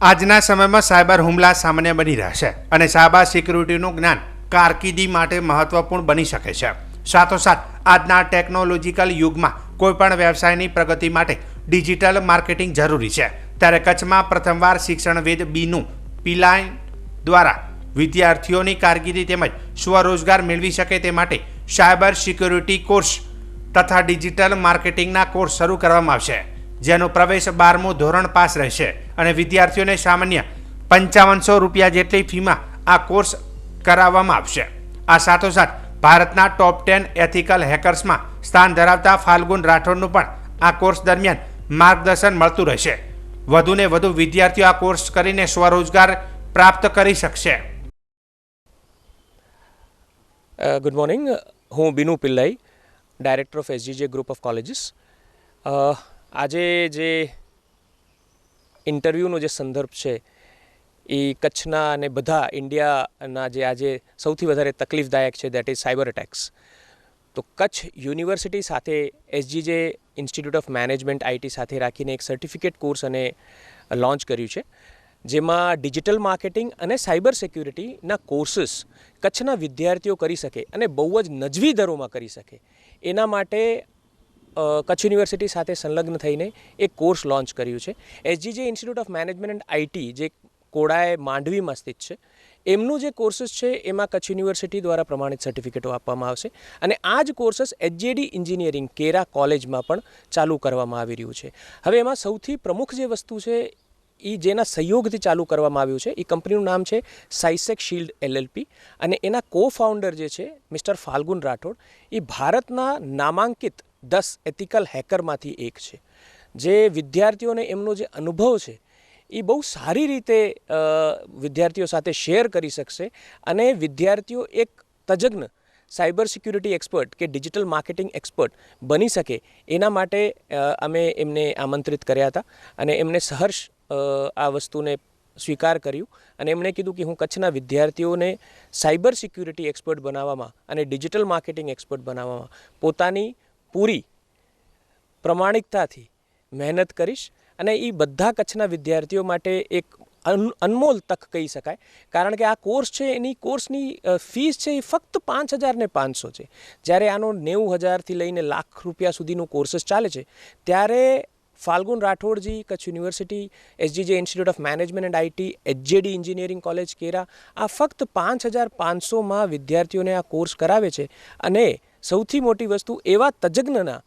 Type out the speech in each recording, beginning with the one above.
આજના સમયમાં સાયબર હુમલા સામાન્ય બની રહ્યા છે અને સાયબર સિક્યુરિટીનું જ્ઞાન કારકિર્દી માટે મહત્વપૂર્ણ બની શકે છે. સાથોસાથ, આજના ટેકનોલોજીકલ યુગમાં કોઈપણ વ્યવસાયની પ્રગતિ માટે ડિજિટલ માર્કેટિંગ જરૂરી છે. ત્યારે કચ્છમાં પ્રથમવાર શિક્ષણવેદ બીનું પીલાઇન દ્વારા વિદ્યાર્થીઓની કારકિર્દી તેમજ સ્વરોજગાર મેળવી શકે તે માટે સાયબર સિક્યુરિટી કોર્સ તથા ડિજિટલ માર્કેટિંગના કોર્સ શરૂ કરવામાં આવશે. જેનો પ્રવેશ બારમું ધોરણ પાસ રહેશે. અને વિદ્યાર્થીઓને સામાન્ય પંચાવનસો રૂપિયા જેટલી ફીમાં આ કોર્સ કરાવવામાં આવશે. આ સાથોસાથ ભારતના ટોપ ટેન એથિકલ હેકર્સમાં સ્થાન ધરાવતા ફાલ્ગુન રાઠોડનું પણ આ કોર્સ દરમિયાન માર્ગદર્શન મળતું રહેશે. વધુને વધુ વિદ્યાર્થીઓ આ કોર્સ કરીને સ્વરોજગાર પ્રાપ્ત કરી શકશે. ગુડ મોર્નિંગ હું Binu Pillai director of SGJ group of colleges આજે જે ઇન્ટરવ્યૂનો જે સંદર્ભ છે, એ કચ્છના અને બધા ઇન્ડિયાના જે આજે સૌથી વધારે તકલીફદાયક છે દેટ ઇઝ સાયબર અટેક્સ તો કચ્છ યુનિવર્સિટી સાથે SGJ institute of management IT સાથે રાખીને એક સર્ટિફિકેટ કોર્સ અને લોન્ચ કર્યું છે, જેમાં ડિજિટલ માર્કેટિંગ અને સાયબર સિક્યુરિટીના કોર્સીસ કચ્છના વિદ્યાર્થીઓ કરી શકે અને બહુ જ નજવી દરોમાં કરી શકે. એના માટે કચ્છ યુનિવર્સિટી સાથે સંલગ્ન થઈને એક કોર્સ લોન્ચ કર્યું છે. SGJ institute of management and IT જે કોડાએ માંડવીમાં સ્થિત છે, એમનું જે કોર્સિસ છે એમાં કચ્છ યુનિવર્સિટી દ્વારા પ્રમાણિત સર્ટિફિકેટો આપવામાં આવશે અને આ જ કોર્સિસ એચજેડી એન્જિનિયરિંગ કેરા કોલેજમાં પણ ચાલુ કરવામાં આવી રહ્યું છે. હવે એમાં સૌથી પ્રમુખ જે વસ્તુ છે એ જેના સહયોગથી ચાલુ કરવામાં આવ્યું છે એ કંપનીનું નામ છે સાઇસેક શિલ્ડ એલએલપી અને એના કો ફાઉન્ડર જે છે મિસ્ટર ફાલ્ગુન રાઠોડ એ ભારતના નામાંકિત દસ એથિકલ હેકરમાંથી એક છે. જે વિદ્યાર્થીઓને એમનો જે અનુભવ છે, એ બહુ સારી રીતે વિદ્યાર્થીઓ સાથે શેર કરી શકશે અને વિદ્યાર્થીઓ એક તજજ્ઞ, સાયબર સિક્યુરિટી એક્સપર્ટ કે ડિજિટલ માર્કેટિંગ એક્સપર્ટ બની શકે એના માટે અમે એમને આમંત્રિત કર્યા હતા અને એમને સહર્ષ આ વસ્તુને સ્વીકાર કર્યું અને એમણે કીધું કે હું કચ્છના વિદ્યાર્થીઓને સાયબર સિક્યુરિટી એક્સપર્ટ બનાવવામાં અને ડિજિટલ માર્કેટિંગ એક્સપર્ટ બનાવવામાં પોતાની પૂરી પ્રમાણિકતાથી મહેનત કરીશ અને એ બધા કચ્છના વિદ્યાર્થીઓ માટે એક અન- અનમોલ તક કહી શકાય. કારણ કે આ કોર્સ છે, એની કોર્સની ફીસ છે એ ફક્ત પાંચ હજાર ને પાંચસો છે. જ્યારે આનો નેવું હજારથી લઈને લાખ રૂપિયા સુધીનું કોર્સ ચાલે છે, ત્યારે Falgun Rathodji Kutch university SGJ institute of management and IT HJD engineering college Kera આ ફક્ત પાંચ હજાર પાંચસોમાં વિદ્યાર્થીઓને આ કોર્સ કરાવે છે અને સૌથી મોટી વસ્તુ એવા તજજ્ઞના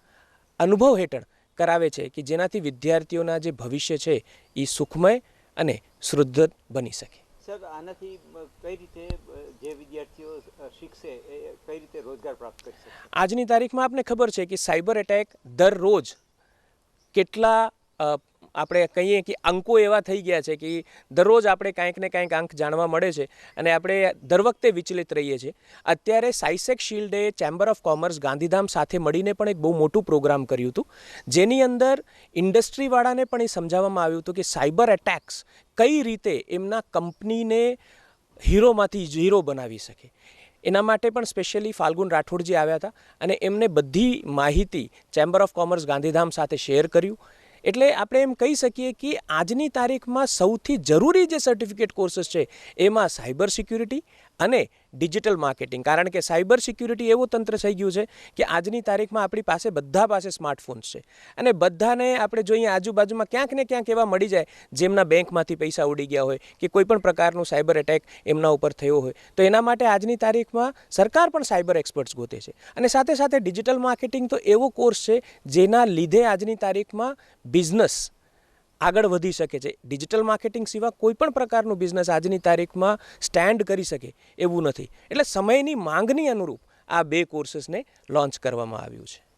અનુભવ હેઠળ કરાવે છે કે જેનાથી વિદ્યાર્થીઓના જે ભવિષ્ય છે એ સુખમય અને શુદ્ધ બની શકે. સર આનાથી કઈ રીતે જે વિદ્યાર્થીઓ શીખશે એ કઈ રીતે રોજગાર પ્રાપ્ત કરશે આજની તારીખમાં આપને ખબર છે કે સાયબર એટેક દરરોજ કેટલા આપણે કહીએ કે અંકો એવા થઈ ગયા છે કે દરરોજ આપણે કાંઈક ને કાંઈક અંક જાણવા મળે છે અને આપણે દર વખતે વિચલિત રહીએ છીએ. અત્યારે સાઇસેક શિલ્ડે ચેમ્બર ઓફ કોમર્સ ગાંધીધામ સાથે મળીને પણ એક બહુ મોટું પ્રોગ્રામ કર્યું હતું. જેની અંદર ઇન્ડસ્ટ્રીવાળાને પણ એ સમજાવવામાં આવ્યું હતું કે સાયબર એટેક્સ કઈ રીતે એમના કંપનીને હીરોમાંથી ઝીરો બનાવી શકે. એના માટે પણ સ્પેશિયલી ફાલ્ગુન રાઠોડજી આવ્યા હતા અને એમને બધી માહિતી ચેમ્બર ઓફ કોમર્સ ગાંધીધામ સાથે શેર કર્યું. એટલે આપણે એમ કહી શકીએ કે આજની તારીખમાં સૌથી જરૂરી જે સર્ટિફિકેટ કોર્સીસ છે, એમાં સાયબર સિક્યુરિટી અને ડિજિટલ માર્કેટિંગ. કારણ કે સાયબર સિક્યુરિટી એવું તંત્ર થઈ ગયું છે કે આજની તારીખમાં આપણી પાસે બધા પાસે સ્માર્ટફોન્સ છે. અને બધાને આપણે જોઈએ આજુબાજુમાં ક્યાંક ને ક્યાંક એવા મળી જાય જેમના બેંકમાંથી પૈસા ઉડી ગયા હોય કે કોઈ પણ પ્રકારનું સાયબર એટેક એમના ઉપર થયો હોય. તો એના માટે આજની તારીખમાં સરકાર પણ સાયબર એક્સપર્ટ્સ ગોતે છે. અને સાથે સાથે ડિજિટલ માર્કેટિંગ તો એવો કોર્સ છે જેના લીધે આજની તારીખમાં બિઝનેસ આગળ વધી શકે છે. ડિજિટલ માર્કેટિંગ સિવાય કોઈ પણ પ્રકારનું બિઝનેસ આજની તારીખમાં સ્ટેન્ડ કરી શકે એવું નથી. એટલે સમયની માંગની અનુરૂપ આ બે કોર્સીસને લોન્ચ કરવામાં આવ્યું છે.